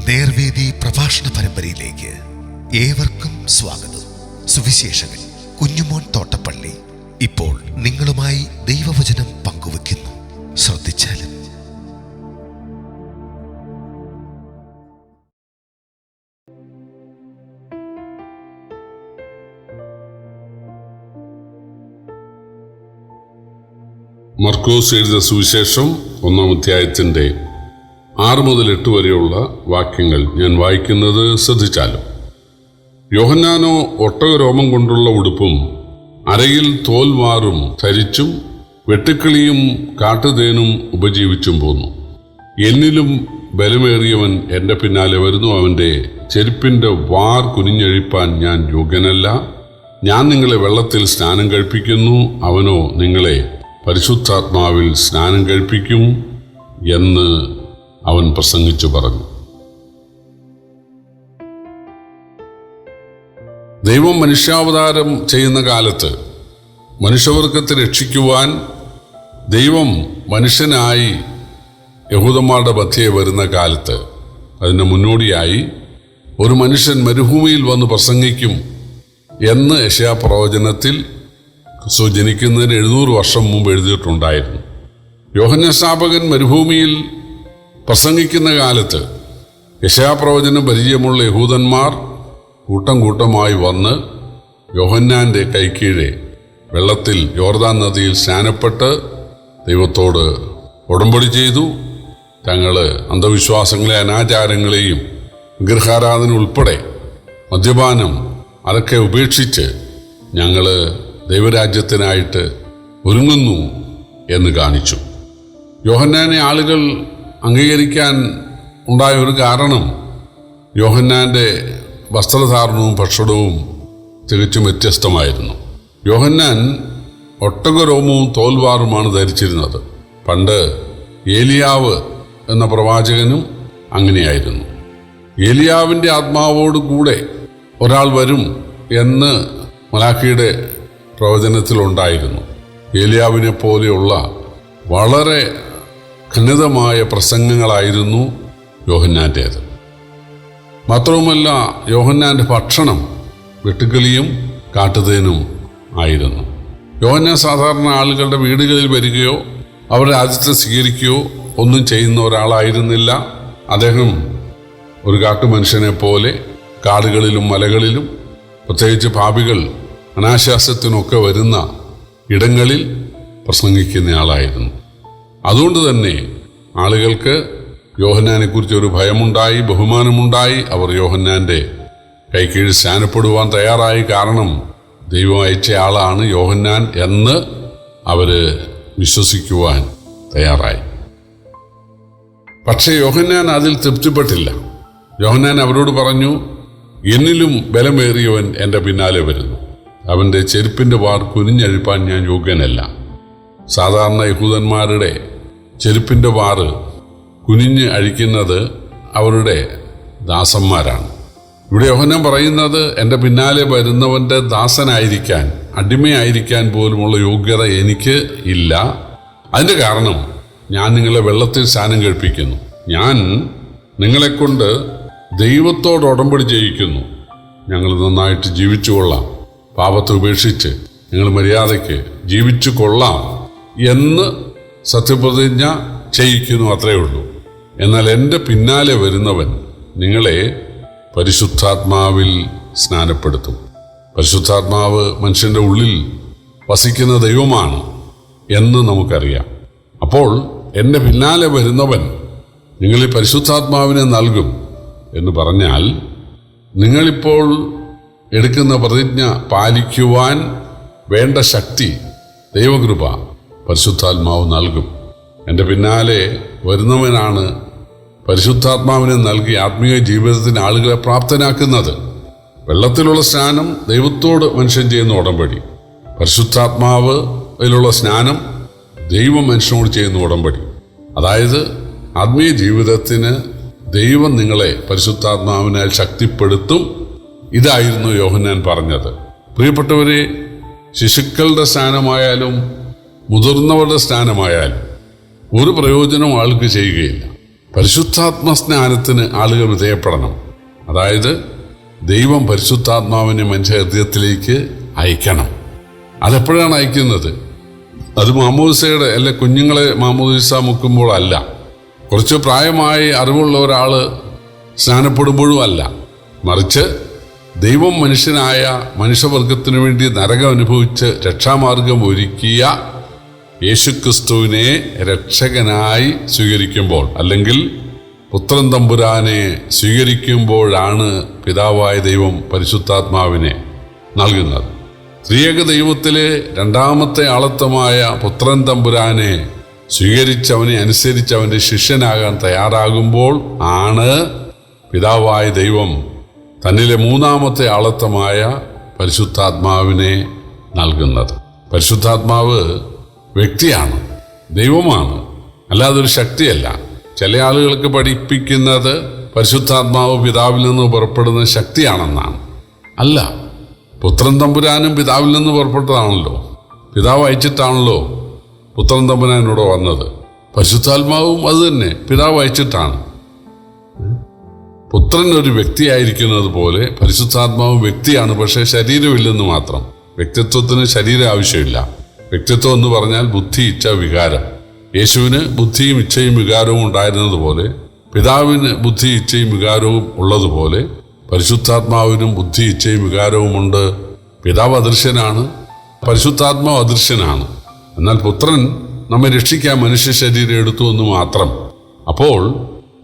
നേർവേദി പ്രഭാഷണ പരമ്പരയിലേക്ക് ഏവർക്കും സ്വാഗതം. സുവിശേഷകൻ കുഞ്ഞുമോൻ തോട്ടപ്പള്ളി ഇപ്പോൾ നിങ്ങളുമായി ദൈവവചനം പങ്കുവെക്കുന്നു ശ്രദ്ധിച്ചാലും. മർക്കോസ് എഴുതിയ സുവിശേഷം ഒന്നാം അധ്യായത്തിന്റെ ആറ് മുതൽ എട്ട് വരെയുള്ള വാക്യങ്ങൾ ഞാൻ വായിക്കുന്നത് ശ്രദ്ധിച്ചാലും. യോഹന്നാനോ ഒട്ടകരോമം കൊണ്ടുള്ള ഉടുപ്പും അരയിൽ തോൽവാറും ധരിച്ചും വെട്ടുക്കിളിയും കാട്ടുതേനും ഉപജീവിച്ചും പോന്നു. എന്നിലും ബലമേറിയവൻ എന്റെ പിന്നാലെ വരുന്നു. അവന്റെ ചെരുപ്പിന്റെ വാർ കുനിഞ്ഞഴിപ്പാൻ ഞാൻ യോഗ്യനല്ല. ഞാൻ നിങ്ങളെ വെള്ളത്തിൽ സ്നാനം കഴിപ്പിക്കുന്നു. അവനോ നിങ്ങളെ പരിശുദ്ധാത്മാവിൽ സ്നാനം കഴിപ്പിക്കും എന്ന് അവൻ പ്രസംഗിച്ചു പറഞ്ഞു. ദൈവം മനുഷ്യാവതാരം ചെയ്യുന്ന കാലത്ത് മനുഷ്യവർഗത്തെ രക്ഷിക്കുവാൻ ദൈവം മനുഷ്യനായി യഹൂദന്മാരുടെ മധ്യയെ വരുന്ന കാലത്ത് അതിന് മുന്നോടിയായി ഒരു മനുഷ്യൻ മരുഭൂമിയിൽ വന്ന് പ്രസംഗിക്കും എന്ന് യശയാപ്രവചനത്തിൽ ജനിക്കുന്നതിന് എഴുന്നൂറ് വർഷം മുമ്പ് എഴുതിയിട്ടുണ്ടായിരുന്നു. യോഹന്യസ്ഥാപകൻ മരുഭൂമിയിൽ പ്രസംഗിക്കുന്ന കാലത്ത് യശാപ്രവചന പരിചയമുള്ള യഹൂദന്മാർ കൂട്ടം കൂട്ടമായി വന്ന് യോഹന്നാന്റെ കൈക്കീഴെ വെള്ളത്തിൽ യോർദാൻ നദിയിൽ സ്നാനപ്പെട്ട് ദൈവത്തോട് ഉടമ്പടി ചെയ്തു. തങ്ങൾ അന്ധവിശ്വാസങ്ങളെ അനാചാരങ്ങളെയും വിഗ്രഹാരാധന ഉൾപ്പെടെ മദ്യപാനം അതൊക്കെ ഉപേക്ഷിച്ച് ഞങ്ങൾ ദൈവരാജ്യത്തിനായിട്ട് ഒരുങ്ങുന്നു എന്ന് കാണിച്ചു. യോഹന്നാനെ ആളുകൾ അംഗീകരിക്കാൻ ഉണ്ടായ ഒരു കാരണം യോഹന്നാന്റെ വസ്ത്രധാരണവും ഭക്ഷണവും തികച്ചും വ്യത്യസ്തമായിരുന്നു. യോഹന്നാൻ ഒട്ടകരോമവും തോൽവാറുമാണ് ധരിച്ചിരുന്നത്. പണ്ട് ഏലിയാവ് എന്ന പ്രവാചകനും അങ്ങനെയായിരുന്നു. ഏലിയാവിന്റെ ആത്മാവോട് കൂടെ ഒരാൾ വരും എന്ന് മലാഖിയുടെ പ്രവചനത്തിലുണ്ടായിരുന്നു. ഏലിയാവിനെ പോലെയുള്ള വളരെ ഖനിതമായ പ്രസംഗങ്ങളായിരുന്നു യോഹന്നാന്റേത്. മാത്രവുമല്ല യോഹന്നാന്റെ ഭക്ഷണം വെട്ടുക്കിളിയും കാട്ടുതേനും ആയിരുന്നു. യോഹന്നാൻ സാധാരണ ആളുകളുടെ വീടുകളിൽ വരികയോ അവരുടെ ആതിഥ്യം സ്വീകരിക്കുകയോ ഒന്നും ചെയ്യുന്ന ഒരാളായിരുന്നില്ല. അദ്ദേഹം ഒരു കാട്ടുമനുഷ്യനെ പോലെ കാടുകളിലും മലകളിലും പ്രത്യേകിച്ച് പാപികൾ അനാശാസ്യത്തിനൊക്കെ വരുന്ന ഇടങ്ങളിൽ പ്രസംഗിക്കുന്നയാളായിരുന്നു അതുകൊണ്ട് തന്നെ ആളുകൾക്ക് യോഹന്നാനെക്കുറിച്ച് ഒരു ഭയമുണ്ടായി ബഹുമാനമുണ്ടായി അവർ യോഹന്നാന്റെ കൈകീഴ് സ്നാനപ്പെടുവാൻ തയ്യാറായി. കാരണം ദൈവം അയച്ച ആളാണ് യോഹന്നാൻ എന്ന് അവർ വിശ്വസിക്കുവാൻ തയ്യാറായി. പക്ഷേ യോഹന്നാൻ അതിൽ തൃപ്തിപ്പെട്ടില്ല. യോഹന്നാൻ അവരോട് പറഞ്ഞു എന്നിലും ബലമേറിയവൻ എന്റെ പിന്നാലെ വരുന്നു. അവന്റെ ചെരുപ്പിന്റെ വാർ കുനിഞ്ഞഴിപ്പാൻ ഞാൻ യോഗ്യനല്ല. സാധാരണ യഹൂദന്മാരുടെ ചെരുപ്പിന്റെ വാറ് കുനിഞ്ഞ് അഴിക്കുന്നത് അവരുടെ ദാസന്മാരാണ്. ഇവിടെ യോഹനം പറയുന്നത് എന്റെ പിന്നാലെ വരുന്നവന്റെ ദാസനായിരിക്കാൻ അടിമയായിരിക്കാൻ പോലുമുള്ള യോഗ്യത എനിക്ക് ഇല്ല. അതിന്റെ കാരണം ഞാൻ നിങ്ങളെ വെള്ളത്തിൽ സ്നാനം കഴിപ്പിക്കുന്നു. ഞാൻ നിങ്ങളെക്കൊണ്ട് ദൈവത്തോട് ഉടമ്പടി ചെയ്യിക്കുന്നു. ഞങ്ങൾ നന്നായിട്ട് ജീവിച്ചു കൊള്ളാം. പാപത്തെ ഉപേക്ഷിച്ച് നിങ്ങൾ മര്യാദയ്ക്ക് ജീവിച്ചു കൊള്ളാം എന്ന് സത്യപ്രതിജ്ഞ ചെയ്യിക്കുന്നു അത്രയേ ഉള്ളൂ. എന്നാൽ എന്റെ പിന്നാലെ വരുന്നവൻ നിങ്ങളെ പരിശുദ്ധാത്മാവിൽ സ്നാനപ്പെടുത്തും. പരിശുദ്ധാത്മാവ് മനുഷ്യന്റെ ഉള്ളിൽ വസിക്കുന്ന ദൈവമാണ് എന്ന് നമുക്കറിയാം. അപ്പോൾ എന്റെ പിന്നാലെ വരുന്നവൻ നിങ്ങളിൽ പരിശുദ്ധാത്മാവിനെ നൽകും എന്ന് പറഞ്ഞാൽ നിങ്ങളിപ്പോൾ എടുക്കുന്ന പ്രതിജ്ഞ പാലിക്കുവാൻ വേണ്ട ശക്തി ദൈവകൃപ പരിശുദ്ധാത്മാവ് നൽകും. എന്റെ പിന്നാലെ വരുന്നവനാണ് പരിശുദ്ധാത്മാവിനെ നൽകി ആത്മീയ ജീവിതത്തിന് ആളുകളെ പ്രാപ്തനാക്കുന്നത്. വെള്ളത്തിലുള്ള സ്നാനം ദൈവത്തോട് മനുഷ്യൻ ചെയ്യുന്ന ഉടമ്പടി. പരിശുദ്ധാത്മാവ് അതിലുള്ള സ്നാനം ദൈവം മനുഷ്യനോട് ചെയ്യുന്ന ഉടമ്പടി. അതായത് ആത്മീയ ജീവിതത്തിന് ദൈവം നിങ്ങളെ പരിശുദ്ധാത്മാവിനാൽ ശക്തിപ്പെടുത്തും. ഇതായിരുന്നു യോഹന്നാൻ പറഞ്ഞത്. പ്രിയപ്പെട്ടവരെ ശിശുക്കളുടെ സ്ഥാനമായാലും മുതിർന്നവരുടെ സ്നാനമായാലും ഒരു പ്രയോജനം ആൾക്ക് ചെയ്യുകയില്ല. പരിശുദ്ധാത്മ സ്നാനത്തിന് ആളുകൾ വിധേയപ്പെടണം. അതായത് ദൈവം പരിശുദ്ധാത്മാവിനെ മനുഷ്യ ഹൃദയത്തിലേക്ക് അയക്കണം. അതെപ്പോഴാണ് അയക്കുന്നത്? അത് മാമോദിസയുടെ അല്ല കുഞ്ഞുങ്ങളെ മാമോദിസ മുക്കുമ്പോൾ അല്ല. കുറച്ച് പ്രായമായി അറിവുള്ള ഒരാൾ സ്നാനപ്പെടുമ്പോഴും അല്ല. മറിച്ച് ദൈവം മനുഷ്യനായ മനുഷ്യവർഗത്തിനു വേണ്ടി നരകം അനുഭവിച്ച് രക്ഷാമാർഗം ഒരുക്കിയ യേശുക്രിസ്തുവിനെ രക്ഷകനായി സ്വീകരിക്കുമ്പോൾ അല്ലെങ്കിൽ പുത്രൻ തമ്പുരാനെ സ്വീകരിക്കുമ്പോഴാണ് പിതാവായ ദൈവം പരിശുദ്ധാത്മാവിനെ നൽകുന്നത്. സ്ത്രീയക ദൈവത്തിലെ രണ്ടാമത്തെ ആളത്വമായ പുത്രൻ തമ്പുരാനെ സ്വീകരിച്ചവനെ അനുസരിച്ച് അവന്റെ ശിഷ്യനാകാൻ തയ്യാറാകുമ്പോൾ ആണ് പിതാവായ ദൈവം തന്നിലെ മൂന്നാമത്തെ ആളത്വമായ പരിശുദ്ധാത്മാവിനെ നൽകുന്നത്. പരിശുദ്ധാത്മാവ് വ്യക്തിയാണ് ദൈവമാണ്. അല്ലാതെ ഒരു ശക്തിയല്ല. ചില ആളുകൾക്ക് പഠിപ്പിക്കുന്നത് പരിശുദ്ധാത്മാവ് പിതാവിൽ നിന്ന് പുറപ്പെടുന്ന ശക്തിയാണെന്നാണ്. അല്ല പുത്രൻ തമ്പുരാനും പിതാവിൽ നിന്ന് പുറപ്പെട്ടതാണല്ലോ. പിതാവ് അയച്ചിട്ടാണല്ലോ പുത്രൻ തമ്പുരാനോട് വന്നത്. പരിശുദ്ധാത്മാവും അത് തന്നെ പിതാവ് അയച്ചിട്ടാണ്. പുത്രൻ ഒരു വ്യക്തിയായിരിക്കുന്നത് പോലെ പരിശുദ്ധാത്മാവ് വ്യക്തിയാണ് പക്ഷേ ശരീരമില്ലെന്ന് മാത്രം. വ്യക്തിത്വത്തിന് ശരീരം ആവശ്യമില്ല. വ്യക്തിത്വം എന്ന് പറഞ്ഞാൽ ബുദ്ധി ഇച്ഛ വികാരം. യേശുവിന് ബുദ്ധിയും ഇച്ഛയും വികാരവും ഉണ്ടായിരുന്നതുപോലെ പിതാവിന് ബുദ്ധി ഇച്ഛയും വികാരവും ഉള്ളതുപോലെ പരിശുദ്ധാത്മാവിനും ബുദ്ധി ഇച്ഛയും വികാരവും ഉണ്ട്. പിതാവ് അദൃശ്യനാണ് പരിശുദ്ധാത്മാവ് അദൃശ്യനാണ്. എന്നാൽ പുത്രൻ നമ്മെ രക്ഷിക്കാൻ മനുഷ്യ ശരീരം എടുത്തു എന്ന് മാത്രം. അപ്പോൾ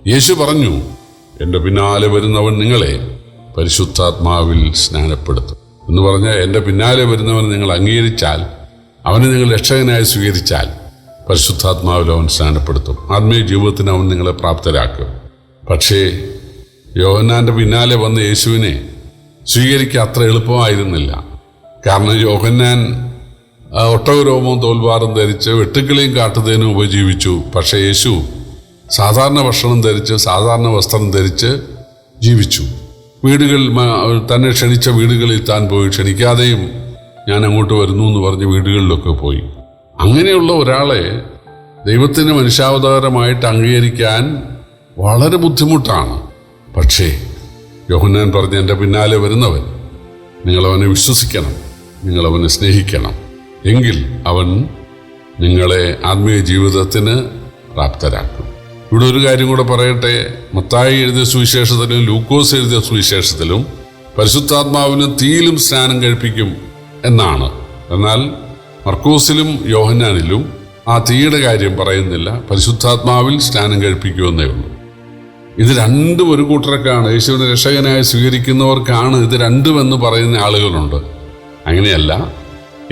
യേശു പറഞ്ഞു എന്റെ പിന്നാലെ വരുന്നവൻ നിങ്ങളെ പരിശുദ്ധാത്മാവിൽ സ്നാനപ്പെടുത്തും. എന്ന് പറഞ്ഞാൽ എന്റെ പിന്നാലെ വരുന്നവൻ നിങ്ങൾ അംഗീകരിച്ചാൽ അവനെ നിങ്ങൾ രക്ഷകനായി സ്വീകരിച്ചാൽ പരിശുദ്ധാത്മാവിൽ അവൻ സ്നാനപ്പെടുത്തും. ആത്മീയ ജീവിതത്തിന് അവൻ നിങ്ങളെ പ്രാപ്തരാക്കും. പക്ഷേ യോഹന്നാന്റെ പിന്നാലെ വന്ന യേശുവിനെ സ്വീകരിക്കുക അത്ര എളുപ്പമായിരുന്നില്ല. കാരണം യോഹന്നാൻ ഒട്ടകരോമവും തോൽവാറും ധരിച്ച് വെട്ടുക്കിളിയും കാട്ടുതേനും ഉപജീവിച്ചു. പക്ഷേ യേശു സാധാരണ ഭക്ഷണം ധരിച്ച് സാധാരണ വസ്ത്രം ധരിച്ച് ജീവിച്ചു. വീടുകളിൽ തന്നെ ക്ഷണിച്ച വീടുകളിൽ താൻ പോയി ക്ഷണിക്കാതെയും ഞാൻ അങ്ങോട്ട് വരുന്നു എന്ന് പറഞ്ഞ് വീടുകളിലൊക്കെ പോയി. അങ്ങനെയുള്ള ഒരാളെ ദൈവത്തിന് മനുഷ്യാവതാരമായിട്ട് അംഗീകരിക്കാൻ വളരെ ബുദ്ധിമുട്ടാണ്. പക്ഷേ യോഹന്നാൻ പറഞ്ഞ എന്റെ പിന്നാലെ വരുന്നവൻ നിങ്ങളവനെ വിശ്വസിക്കണം നിങ്ങളവനെ സ്നേഹിക്കണം. എങ്കിൽ അവൻ നിങ്ങളെ ആത്മീയ ജീവിതത്തിന് പ്രാപ്തരാക്കും. ഇവിടെ ഒരു കാര്യം കൂടെ പറയട്ടെ. മത്തായി എഴുതിയ സുവിശേഷത്തിലും ലൂക്കോസ് എഴുതിയ സുവിശേഷത്തിലും പരിശുദ്ധാത്മാവിന് തീയിലും സ്നാനം കഴിപ്പിക്കും എന്നാണ്. എന്നാൽ മർക്കൂസിലും യോഹന്നാനിലും ആ തീയുടെ കാര്യം പറയുന്നില്ല. പരിശുദ്ധാത്മാവിൽ സ്നാനം കഴിപ്പിക്കുമെന്നേ ഉള്ളൂ. ഇത് രണ്ടും ഒരു കൂട്ടർക്കാണ്. യേശുവിനെ രക്ഷകനായി സ്വീകരിക്കുന്നവർക്കാണ് ഇത് രണ്ടുമെന്ന് പറയുന്ന ആളുകളുണ്ട്. അങ്ങനെയല്ല.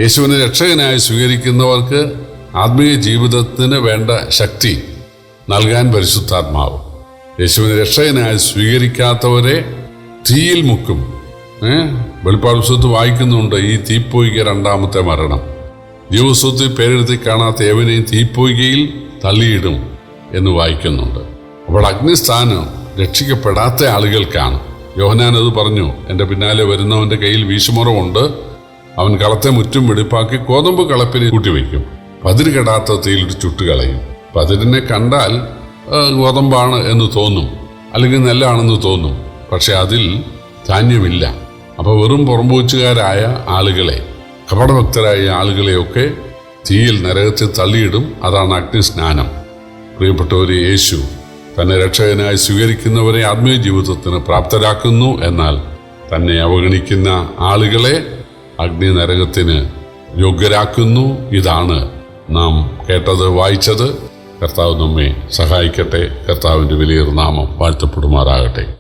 യേശുവിനെ രക്ഷകനായി സ്വീകരിക്കുന്നവർക്ക് ആത്മീയ ജീവിതത്തിന് വേണ്ട ശക്തി നൽകാൻ പരിശുദ്ധാത്മാവ്. യേശുവിനെ രക്ഷകനായി സ്വീകരിക്കാത്തവരെ തീയിൽ മുക്കും. വെളിപ്പാട് പുസ്തകത്ത് വായിക്കുന്നുണ്ട് ഈ തീപ്പോയിക രണ്ടാമത്തെ മരണം. ജീവസ്വത്തിൽ പേരെടുത്തി കാണാത്ത ഏവനെയും തീപ്പോയികയിൽ തള്ളിയിടും എന്ന് വായിക്കുന്നുണ്ട്. അപ്പോൾ അഗ്നിസ്ഥാനം രക്ഷിക്കപ്പെടാത്ത ആളുകൾക്കാണ്. യോഹനാൻ അത് പറഞ്ഞു എന്റെ പിന്നാലെ വരുന്നവന്റെ കയ്യിൽ വീശുമുറവുണ്ട്. അവൻ കളത്തെ മുറ്റും വെടിപ്പാക്കി കോതമ്പ് കളപ്പിൽ കൂട്ടിവെക്കും. പതിര് കെടാത്ത തീയിൽ ചുട്ടുകളയും പതിരിനെ കണ്ടാൽ ഗോതമ്പാണ് എന്ന് തോന്നും. അല്ലെങ്കിൽ നെല്ലാണെന്ന് തോന്നും. പക്ഷെ അതിൽ ധാന്യമില്ല. അപ്പോൾ വെറും പുറംപൂച്ചുകാരായ ആളുകളെ കപടഭക്തരായ ആളുകളെയൊക്കെ തീയിൽ നരകത്തിൽ തള്ളിയിടും. അതാണ് അഗ്നിസ്നാനം. പ്രിയപ്പെട്ടവരെ യേശു തന്നെ രക്ഷകനായി സ്വീകരിക്കുന്നവരെ ആത്മീയ ജീവിതത്തിന് പ്രാപ്തരാക്കുന്നു. എന്നാൽ തന്നെ അവഗണിക്കുന്ന ആളുകളെ അഗ്നി നരകത്തിന് യോഗ്യരാക്കുന്നു. ഇതാണ് നാം കേട്ടത് വായിച്ചത്. കർത്താവ് നമ്മെ സഹായിക്കട്ടെ. കർത്താവിന്റെ വലിയൊരു നാമം വാഴ്ത്തപ്പെടുമാറാകട്ടെ.